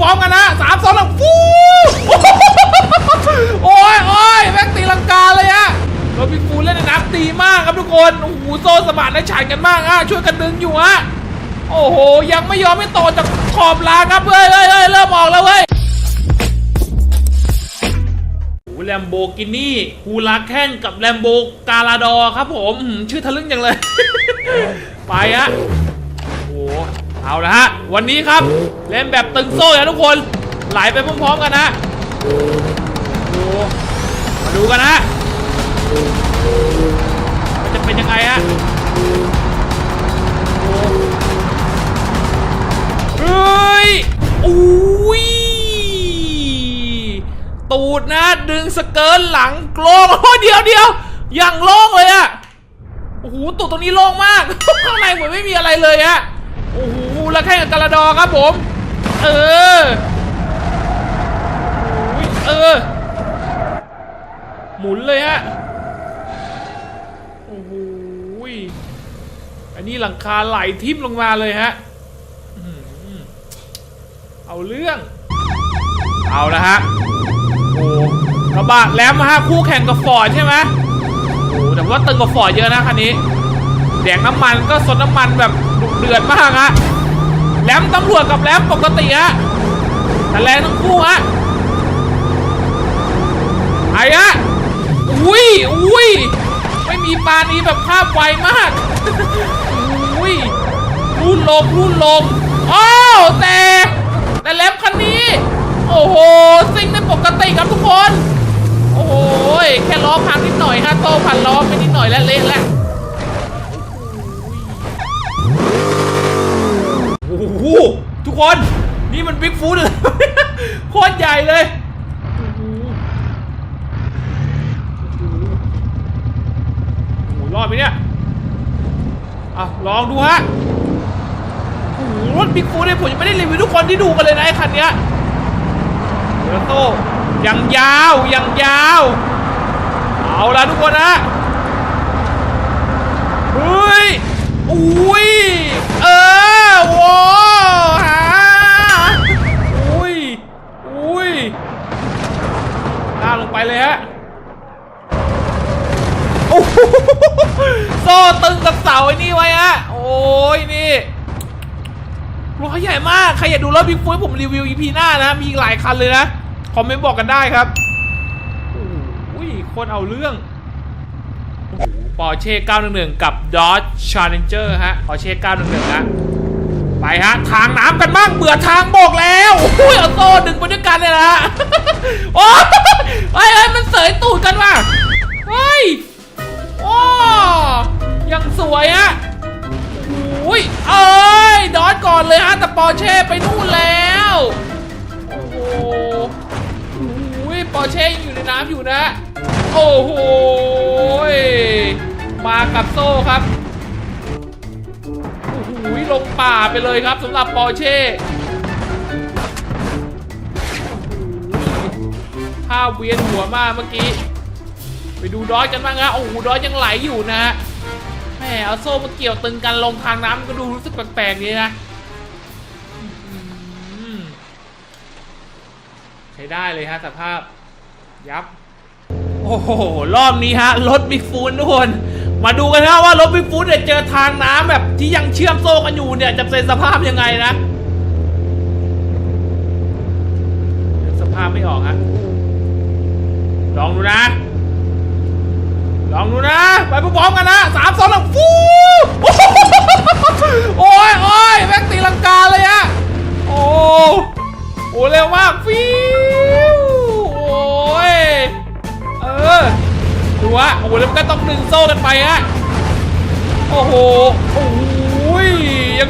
พร้อมกันนะสามสองหนึ่งฟูโอ้ยโอ้ยแม่งตีลังกาเลยอะโรบินฟูเล่นในน้ำตีมากครับทุกคนโอ้โหโซ่สมานได้ฉายกันมากอะช่วยกันดึงอยู่ฮะโอ้โห ยังไม่ยอมไม่โตจากขอบลาครับเฮ้ยเฮ้ยเฮ้ยเริ่มออกแล้วเว้ยแลมโบกินี่ฮูลาแข่งกับแลมโบกาลาดอครับผมชื่อทะลึ่งจังเลย ไปฮะโอ้โห เอาละฮะ วันนี้ครับ เล่นแบบตึงโซ่นะทุกคน ไหลไปพร้อมๆกันนะมาดูกันฮะมันจะเป็นยังไงฮะโอ้เฮ้ยอุ้ยตูดนะ ดึงสเกิร์ตหลังโล่งโอ้เดียวเดียวอย่างโล่งเลยอะโอ้โหตูดตรงนี้โล่งมากข้างในเหมือนไม่มีอะไรเลยอะ โอ้โหแล้วแค่กับกระดอครับผม เออโอ้ยเออ หมุนเลยฮะ โอ้โหอันนี้หลังคาไหลทิ่มลงมาเลยฮะ เอาเรื่อง เอาละฮะ โอ้กระบะแล้วมฮะคู่แข่งกับฟอร์ดใช่ไหมโอ้แต่ว่าตึงกว่าฟอร์ดเยอะนะคันนี้ แดงน้ำมันก็สดน้ำมันแบบดุเดือดมากฮะ ลมตำรวจกับแลมปกติฮะแต่แรงทั้งคู่ฮะไอ้ฮะอุ้ยอุ้ยไม่มีปานี้แบบภาพไวมากอุ้ยรุ่นลมรุ่นลมอ้าวแต่แต่แลมคันนี้ โอ้โหซิ่งได้ปกติครับทุกคน โอ้โหแค่ล้อพังนิดหน่อยฮะโต้พันล้อไปนิดหน่อยแล้วเละแล้วโอ้โห ทุกคน นี่มันบิ๊กฟูดเลยโคตรใหญ่เลยโอ้โหรอดไหมเนี่ยอะลองดูฮะโอ้โหรถบิ๊กฟูดเนี่ยผมยังไม่ได้รีวิวทุกคนที่ดูกันเลยนะไอ้คันเนี้ยเดี๋ยวโต้ยังยาวยังยาว เอาละทุกคนนะเฮ้ยอุ้ยเออว้า ไปเลยฮะโอ้โหโซ่ตึงกับเสาไอ้นี่ไว้ฮะ โอ้ยนี่รถใหญ่มาก ใครอยากดูรถบิ๊กฟูดผมรีวิว EP หน้านะ มีอีกหลายคันเลยนะ คอมเมนต์บอกกันได้ครับโอ้ยโคนเอาเรื่องปอร์เช่911 กับ Dodge Challenger ฮะปอร์เช่911ฮะไปฮะ ทางน้ำกันบ้างเบื่อทางบอกแล้วโอ้ยเอาโซ่ดึงไปด้วยกันเลยนะฮะโอ้ อนเลยฮะแต่ปอร์เช่ไปนู่นแล้ว โอ้โหปอร์เช่ยังอยู่ในน้ำอยู่นะ โอ้โหมากับโซ่ครับโอ้โหลงป่าไปเลยครับสำหรับปอร์เช่ภาพเวียนหัวมากเมื่อกี้ ไปดูดอทกันบ้างฮะโอ้โหดอทยังไหลอยู่นะฮะแหมเอาโซ่มาเกี่ยวตึงกันลงทางน้ำก็ดูรู้สึกแปลกๆดีนะ ช้ได้เลยฮะสภาพยับ โอ้โห รอบนี้ฮะ รถบิ๊กฟูนทุกคน มาดูกันนะว่ารถบิ๊กฟูนเนี่ยเจอทางน้ำแบบที่ยังเชื่อมโซ่กันอยู่เนี่ยจะเป็นสภาพยังไงนะสภาพไม่ออกฮะลองดูนะ ลองดูนะ ไปพร้อมกันนะสามสองหนึ่งฟูโอ้ยโอ้ยแม่งตีลังก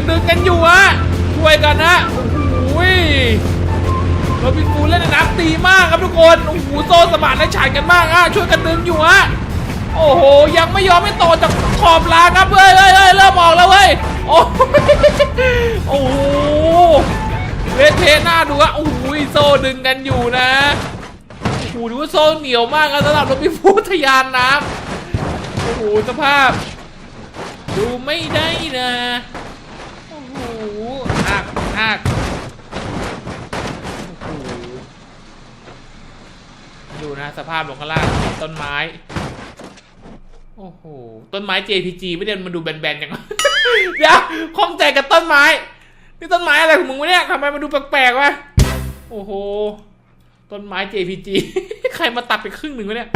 ยังดึงกันอยู่ฮะช่วยกันนะโอ้โหเราพิกูเล่นนน้ำตีมากครับทุกคนโอ้โหโซ่สมานได้ฉายกันมากฮะช่วยกันดึงอยู่ฮะโอ้โห ยังไม่ยอมไม่โตจากขอบลาครับเฮ้ยเฮ้ยเฮ้ยเริ่มออกแล้วเว้ยโอ้โหเละเทหน้าดูอะโอ้โหโซ่ดึงกันอยู่นะโอ้โหดูว่าโซ่เหนียวมากนะสำหรับรถพิพูทยานน้ำโอ้โหสภาพ ดูไม่ได้นะ โอ้โหหักหัก นะ สภาพลงข้างล่างต้นไม้ โอ้โห ต้นไม้ JPG ไม่ได้มันดูแบนๆอย่างเดี๋ยวข้องใจกับต้นไม้ นี่ต้นไม้อะไรของมึงวะเนี่ยทำไมมันดูแปลกๆวะ โอ้โห ต้นไม้ JPG ใครมาตัดไปครึ่งหนึ่งวะเนี่ย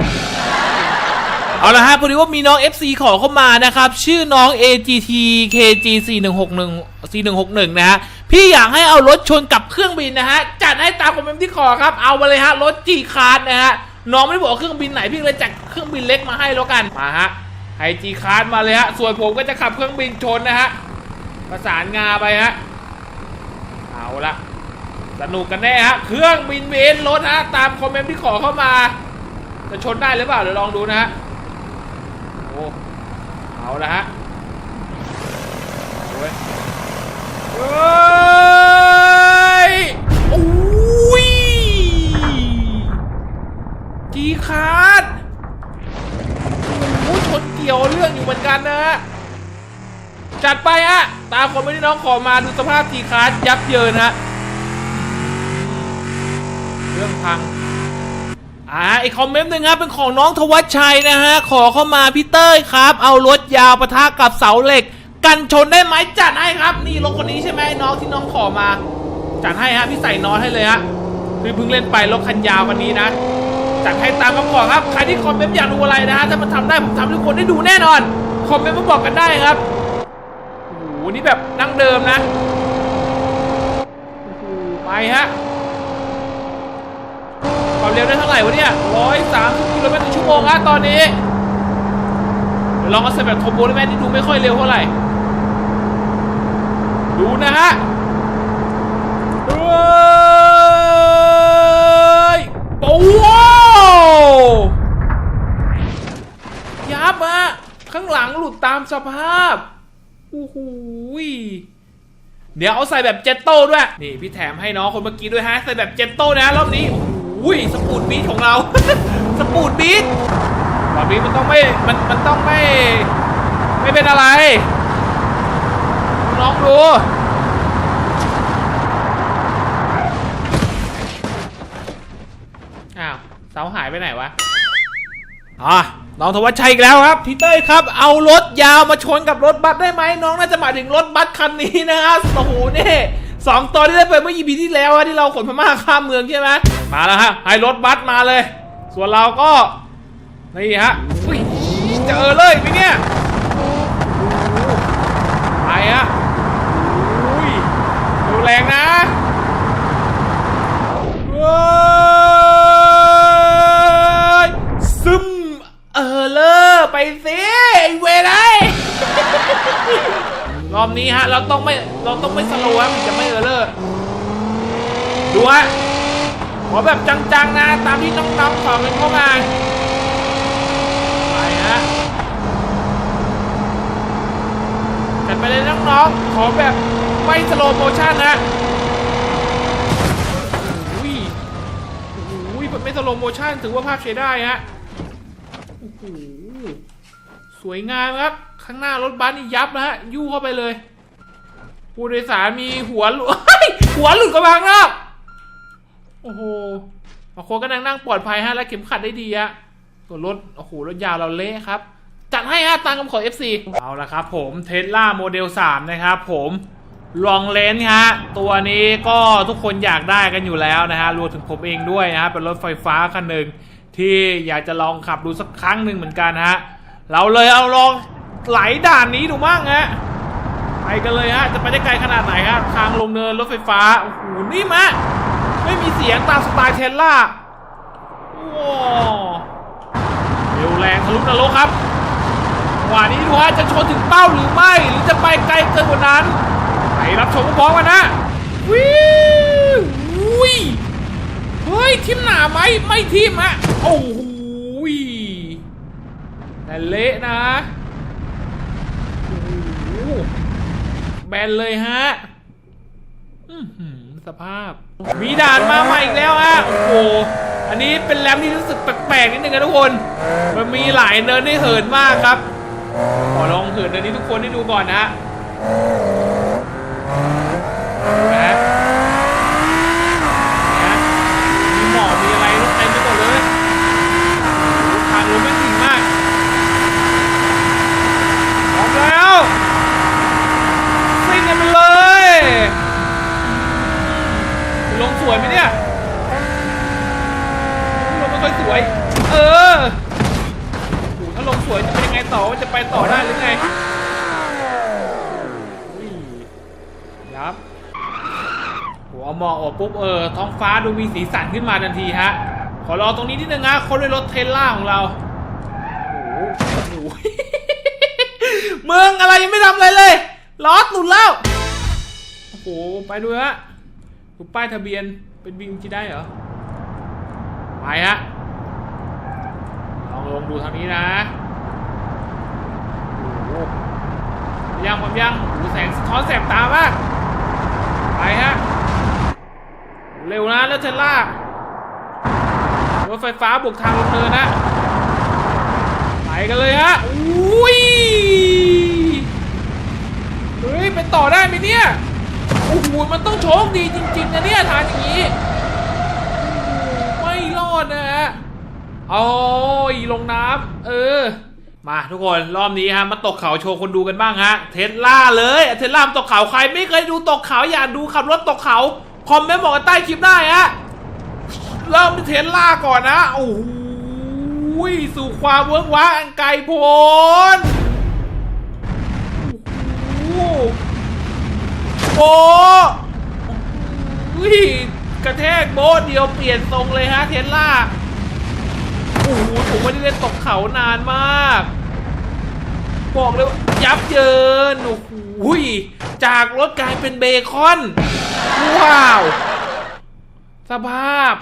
เอาละฮะพอดีว่ามีน้อง FC ขอเข้ามานะครับ ชื่อน้อง AGT KG 4161 4161 นะฮะ พี่อยากให้เอารถชนกับเครื่องบินนะฮะ จัดให้ตามคอมเมนต์ที่ขอครับ เอามาเลยฮะ รถ G Card นะฮะ น้องไม่ได้บอกเครื่องบินไหนพี่เลยจัดเครื่องบินเล็กมาให้แล้วกันมาฮะให้ G Card มาเลยฮะส่วนผมก็จะขับเครื่องบินชนนะฮะประสานงาไปฮะเอาละสนุกกันแน่ฮะเครื่องบินเวนรถฮะตามคอมเมนต์ที่ขอเข้ามาจะชนได้หรือเปล่าเดี๋ยวลองดูนะฮะโอ้เอาละฮะโอ้ยเฮ้ยโอ้ย จีคาร์ดโอ้โหชนเกี่ยวเรื่องอยู่เหมือนกันนะฮะ จัดไปฮะ ตามคนไม่ได้น้องขอมาดูสภาพจีคาร์ดยับเยินฮะ เรื่องพัง อ่าไอคอมเมนต์หนึ่งครับเป็นของน้องทวัชชัยนะฮะ ขอเข้ามาพี่เต้ยครับ เอารถยาวปะทะกับเสาเหล็ก กันชนได้ไหมจัดให้ครับ นี่รถคนนี้ใช่ไหมน้องที่น้องขอมา จัดให้ฮะพี่ใส่น้อยให้เลยฮะคือเพิ่งเล่นไปรถคันยาววันนี้นะ จัดให้ตามคำขอครับ ใครที่คอมเมนต์อยากดูอะไรนะฮะถ้ามันทำได้ผมทำให้ทุกคนได้ดูแน่นอน คอมเมนต์มาบอกกันได้ครับโอ้โหนี่แบบดั้งเดิมนะโอ้โหไปฮะความเร็วได้เท่าไหร่วะเนี่ยร้อยสามสิบกิโลเมตรต่อชั่วโมงฮะตอนนี้เดี๋ยวลองเอาใส่แบบโทโบได้ไหมนี่ดูไม่ค่อยเร็วเท่าไหร่ดูนะฮะเฮ้ยโอ้โหยับอะ ข้างหลังหลุดตามสภาพโอ้โหยเดี๋ยวเอาใส่แบบเจตโต้ด้วย นี่พี่แถมให้น้องคนเมื่อกี้ด้วยฮะ ใส่แบบเจตโต้นะรอบนี้อุ้ยสปูดบีทของเรา สปูดบีทรอบนี้มันต้องไม่ มันมันต้องไม่ ไม่เป็นอะไร น้องดูอ้าวเสาหายไปไหนวะ อะ น้องธวัชชัยอีกแล้วครับพี่เต้ยครับ เอารถยาวมาชนกับรถบัสได้ไหมน้องน่าจะหมายถึงรถบัสคันนี้นะครับโอ้โหนี่สองตอนที่ได้ไปเมื่อ EP ที่แล้วที่เราขนพม่าข้ามเมืองใช่ไหมมาแล้วฮะให้รถบัสมาเลย ส่วนเราก็นี่ฮะเจอเลยไหมเนี่ยไปฮะอุ้ยดูแรงนะ ไปสิไอ้เวรไอ้รอบนี้ฮะ เราต้องไม่เราต้องไม่สโลว์มันจะไม่เออเลอร์ดูฮะขอแบบจังๆนะตามที่น้องๆขอกันเข้ามาไปฮะจัดไปเลยน้องๆขอแบบไม่สโลว์โมชั่นนะโอ้ยโอ้ยไม่สโลว์โมชั่นถือว่าภาพใช้ได้ฮะ อ้โหสวยงามครับ ข้างหน้ารถบัสนี่ยับนะฮะยู่เข้าไปเลย ผู้โดยสารมีหัวหลุดหัวหลุดกระบังนอกโอ้โหบางคนก็นั่งนั่งปลอดภัยฮะ และเข็มขัดได้ดีฮะส่วนรถ โอ้โห รถยาวเราเละครับ จัดให้ฮะตามคำขอ FC เอาละครับผมเทสลาโมเดล 3 นะครับผมลองเลนฮะ ตัวนี้ก็ทุกคนอยากได้กันอยู่แล้วนะฮะ รวมถึงผมเองด้วยนะฮะ เป็นรถไฟฟ้าคันหนึ่ง ที่อยากจะลองขับดูสักครั้งหนึ่งเหมือนกันฮะ เราเลยเอาลองไหลด่านนี้ดูบ้างฮะ ไปกันเลยฮะ จะไปได้ไกลขนาดไหนฮะ ทางลงเนินรถไฟฟ้า โอ้โห นี่มะ ไม่มีเสียงตามสไตล์เทสลาว้าวเร็วแรงทะลุนรกครับจังหวะนี้ดูฮะ จะชนถึงเป้าหรือไม่ หรือจะไปไกลเกินกว่านั้น ไปรับชมพร้อมกันนะวิววิ เฮ้ยทิมหนาไหมไม่ทิมฮะโอ้โหแต่เละนะโอ้แบนเลยฮะสภาพ มีด่านมาใหม่อีกแล้วฮะโอ้โหอันนี้เป็นแรมที่รู้สึกแปลกๆนิดนึงนะทุกคน มันมีหลายเนินให้เหินมากครับขอลองเหินเนินนี้ทุกคนได้ดูก่อนนะฮะดูนะนะมีหมอกมีอะไรรถเต็มไปหมดเลย ลงสวยไหมเนี่ยลงไม่ค่อยสวย เออโอ้โหถ้าลงสวยจะเป็นยังไงต่อว่าจะไปต่อได้หรือไงอุ้ยยับโหัวมองออกปุ๊บเออท้องฟ้าดูมีสีสันขึ้นมาทันทีฮะ ขอรอตรงนี้นิดนึงนะคนด้วยรถเทสล่าของเรา โอ้โหโอ้โหมึงอะไรยังไม่ทำอะไรเลยล้อหลุดแล้ว โอ้โห ไปดูฮะดูป้ายทะเบียนเป็นบิงจีได้เหรอ ไปฮะ ลองลงดูทางนี้นะโอ้ยังผมยังโอ้แสงสะท้อนแสบตามากไปฮะ เร็วนะแล้วเทล่ารถไฟฟ้าบุกทางลงเนินนะไปกันเลยฮะอุ้ยเฮ้ยไปต่อได้ไหมเนี่ยโอ้โหมันต้องโชคดีจริงๆนะเนี่ยทานอย่างนี้ โอ้โหไม่รอดนะฮะ โอ้ยลงน้ำเออ มาทุกคนรอบนี้ฮะมาตกเขาโชว์คนดูกันบ้างฮะ เทสลาเลยเทสลาตกเขาใครไม่เคยดูตกเขาอยากดูขับรถตกเขาคอมเมนต์บอกกันใต้คลิปได้ฮะเริ่มเทสลาก่อนนะโอ้โหสู่ความเวิร์กว้างไกลโพ้นโอ้โหกระแทกโบ๊ทเดียวเปลี่ยนทรงเลยฮะเทสลา ผมไม่ได้เล่นตกเขานานมาก บอกเลยว่ายับเยินโอ้โหจากรถกลายเป็นเบคอน ว้าว สภาพ